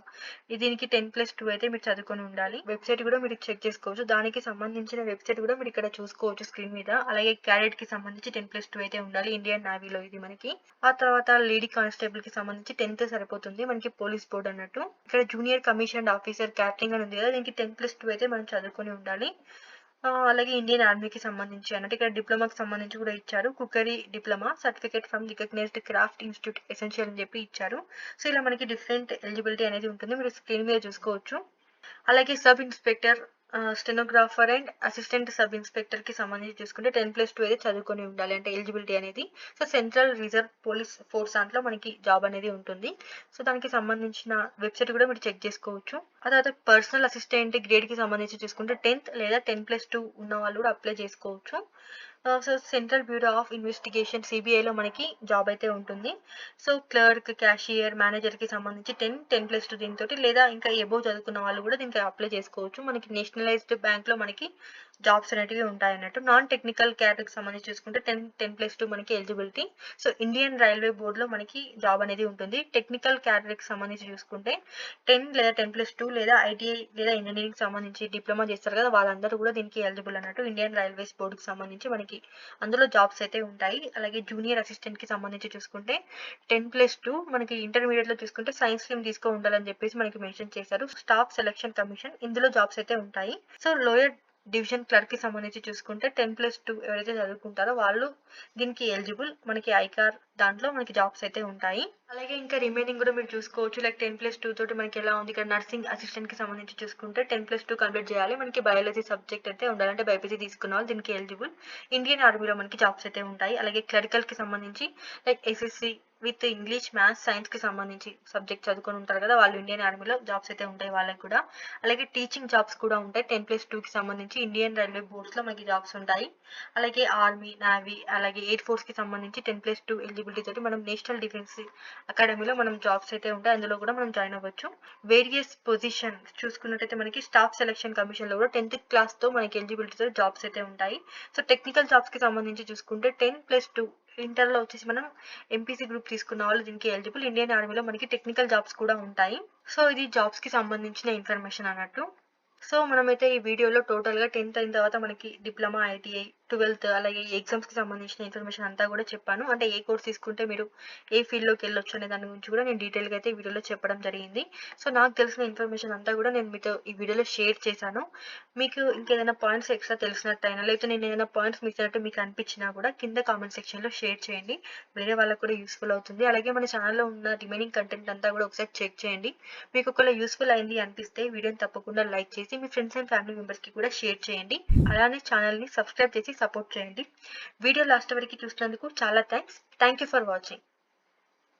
దీనికి టెన్ ప్లస్ టూ అయితే మీరు చదువుకొని ఉండాలి. వెబ్సైట్ కూడా మీరు చెక్ చేసుకోవచ్చు. దానికి సంబంధించిన వెబ్సైట్ కూడా మీరు ఇక్కడ చూసుకోవచ్చు స్క్రీన్ మీద. అలాగే క్యాడెట్కి సంబంధించి టెన్ ప్లస్ టూ అయితే ఉండాలి. ఇండియన్ నావీలో ఇది మనకి. ఆ తర్వాత లేడీ కానిస్టేబుల్కి సంబంధించి టెన్త్ సరిపోతుంది. మనకి పోలీస్ బోర్డ్ అన్నట్టు. ఇక్కడ జూనియర్ కమిషన్ ఆఫీసర్ క్యాటరింగ్ అని ఉంది కదా దీనికి టెన్ ప్లస్ టూ అయితే మనం చదువుకొని ఉండాలి. అలాగే ఇండియన్ ఆర్మీకి సంబంధించి అన్నట్టు ఇక్కడ డిప్లొమాకి సంబంధించి కూడా ఇచ్చారు. Cookery diploma certificate from recognised craft institute essential అని చెప్పి ఇచ్చారు. సో ఇలా మనకి డిఫరెంట్ ఎలిజిబిలిటీ అనేది ఉంటుంది. మీరు స్క్రీన్ మీద చూసుకోవచ్చు. అలాగే sub inspector stenographer and assistant sub ఇన్స్పెక్టర్కి సంబంధించి చూసుకుంటే టెన్ ప్లస్ టూ అయితే చదువుకొని ఉండాలి. అంటే ఎలిజిబిలిటీ అనేది. So central reserve police force దాంట్లో మనకి జాబ్ అనేది ఉంటుంది. సో దానికి సంబంధించిన వెబ్సైట్ కూడా మీరు చెక్ చేసుకోవచ్చు. ఆ తర్వాత పర్సనల్ అసిస్టెంట్ గ్రేడ్కి సంబంధించి చూసుకుంటే టెన్త్ లేదా టెన్ ప్లస్ టూ ఉన్న వాళ్ళు కూడా అప్లై చేసుకోవచ్చు. So central bureau of investigation సిబిఐలో మనకి జాబ్ అయితే ఉంటుంది. సో క్లర్క్ క్యాషియర్ మేనేజర్కి సంబంధించి టెన్ టెన్ ప్లస్ టూ దీంతో లేదా ఇంకా ఎబో చదువుకున్న వాళ్ళు కూడా దీనికి అప్లై చేసుకోవచ్చు. మనకి నేషనలైజ్డ్ బ్యాంక్లో మనకి జాబ్స్ అనేటివి ఉంటాయి అన్నట్టు నాన్ టెక్నికల్ క్యాడర్ సంబంధించి చూసుకుంటే టెన్ టెన్ ప్లస్ టూ మనకి ఎలిజిబిలిటీ సో ఇండియన్ రైల్వే బోర్డ్లో మనకి జాబ్ అనేది ఉంటుంది. టెక్నికల్ క్యాడర్ సంబంధించి చూసుకుంటే టెన్ లేదా టెన్ ప్లస్ టూ లేదా ఐటీఐ లేదా ఇంజనీరింగ్ సంబంధించి డిప్లొమా చేస్తారు కదా వాళ్ళందరూ కూడా దీనికి ఎలిజిబుల్ అన్నట్టు ఇండియన్ రైల్వేస్ బోర్డుకి సంబంధించి మనకి అందులో జాబ్స్ అయితే ఉంటాయి. అలాగే జూనియర్ అసిస్టెంట్కి సంబంధించి చూసుకుంటే టెన్ ప్లస్ టూ మనకి ఇంటర్మీడియట్లో చూసుకుంటే సైన్స్ స్ట్రీమ్ తీసుకో ఉండాలని చెప్పేసి మనకి మెన్షన్ చేశారు. స్టాఫ్ సెలక్షన్ కమిషన్ ఇందులో జాబ్స్ అయితే ఉంటాయి. సో లోయర్ డివిజన్ క్లర్క్కి సంబంధించి చూసుకుంటే టెన్ ప్లస్ టూ ఎవరైతే చదువుకుంటారో వాళ్ళు దీనికి ఎలిజిబుల్. మనకి ఐకార్ దాంట్లో మనకి జాబ్స్ అయితే ఉంటాయి. అలాగే ఇంకా రిమైనింగ్ కూడా మీరు చూసుకోవచ్చు. లైక్ టెన్ ప్లస్ టూ తోటి మనకి ఎలా ఉంది? ఇక్కడ నర్సింగ్ అసిస్టెంట్కి సంబంధించి చూసుకుంటే టెన్ ప్లస్ టూ కంప్లీట్ చేయాలి. మనకి బయాలజీ సబ్జెక్ట్ అయితే ఉండాలంటే బైపీసీ తీసుకున్న వాళ్ళు దీనికి ఎలిజిబుల్. ఇండియన్ ఆర్మీలో మనకి జాబ్స్ అయితే ఉంటాయి. అలాగే క్లరికల్కి సంబంధించి like SSC with English maths సైన్స్కి సంబంధించి సబ్జెక్ట్ చదువుకొని ఉంటారు కదా వాళ్ళు ఇండియన్ ఆర్మీలో జాబ్స్ అయితే ఉంటాయి వాళ్ళకి కూడా. అలాగే టీచింగ్ జాబ్స్ కూడా ఉంటాయి టెన్ ప్లస్ టూ కి సంబంధించి ఇండియన్ రైల్వే బోర్డ్స్లో మనకి జాబ్స్ ఉంటాయి. అలాగే ఆర్మీ నావీ అలాగే ఎయిర్ ఫోర్స్కి సంబంధించి టెన్ ప్లస్ టూ ఎలిజిబిలిటీ తోటి మనం నేషనల్ డిఫెన్స్ అకాడమీలో మనం జాబ్స్ అయితే ఉంటాయి అందులో కూడా మనం జాయిన్ అవ్వచ్చు. వేరియస్ పొజిషన్ చూసుకున్నట్టయితే మనకి స్టాఫ్ సెలక్షన్ కమిషన్లో కూడా టెన్త్ క్లాస్తో మనకి ఎలిజిబిలిటీతో జాబ్స్ అయితే ఉంటాయి. సో టెక్నికల్ జాబ్స్కి సంబంధించి చూసుకుంటే టెన్ ప్లస్ టూ ఇంటర్లో వచ్చేసి మనం ఎంపీసీ గ్రూప్ తీసుకున్న వాళ్ళు దీనికి ఎలిజిబుల్ ఇండియన్ ఆర్మీలో మనకి టెక్నికల్ జాబ్స్ కూడా ఉంటాయి. సో ఇది జాబ్స్కి సంబంధించిన ఇన్ఫర్మేషన్ అన్నట్టు. సో మనమైతే ఈ వీడియోలో టోటల్గా టెన్త్ అయిన తర్వాత మనకి డిప్లొమా ఐటీఐ ట్వెల్త్ అలాగే ఎగ్జామ్స్‌కి సంబంధించిన ఇన్ఫర్మేషన్ అంతా కూడా చెప్పాను. అంటే ఏ కోర్స్ తీసుకుంటే మీరు ఏ ఫీల్డ్‌లోకి వెళ్ళొచ్చు అనే దాని గురించి కూడా నేను డీటెయిల్‌గా అయితే ఈ వీడియోలో చెప్పడం జరిగింది. సో, నాకు తెలిసిన ఇన్ఫర్మేషన్ అంతా కూడా నేను మీతో ఈ వీడియోలో షేర్ చేశాను. మీకు ఇంకేదైనా పాయింట్స్ ఎక్స్ట్రా తెలిసినట్టయినా లేకపోతే నేను ఏదైనా పాయింట్స్ మిస్ అయినట్టు మీకు అనిపించినా కూడా కింద కామెంట్ సెక్షన్‌లో షేర్ చేయండి. వేరే వాళ్ళకి కూడా యూస్ఫుల్ అవుతుంది. అలాగే మన ఛానల్లో ఉన్న రిమైనింగ్ కంటెంట్ అంతా కూడా ఒకసారి చెక్ చేయండి. మీకు ఒకవేళ యూస్ఫుల్ అయింది అనిపిస్తే వీడియోని తప్పకుండా లైక్ చేసి మీ ఫ్రెండ్స్ అండ్ ఫ్యామిలీ మెంబర్స్‌కి కూడా షేర్ చేయండి. అలానే ఛానల్ని సబ్స్క్రైబ్ చేసి సపోర్ట్ చేయండి. వీడియో లాస్ట్ వరకు చూసినందుకు చాలా thanks thank you for watching.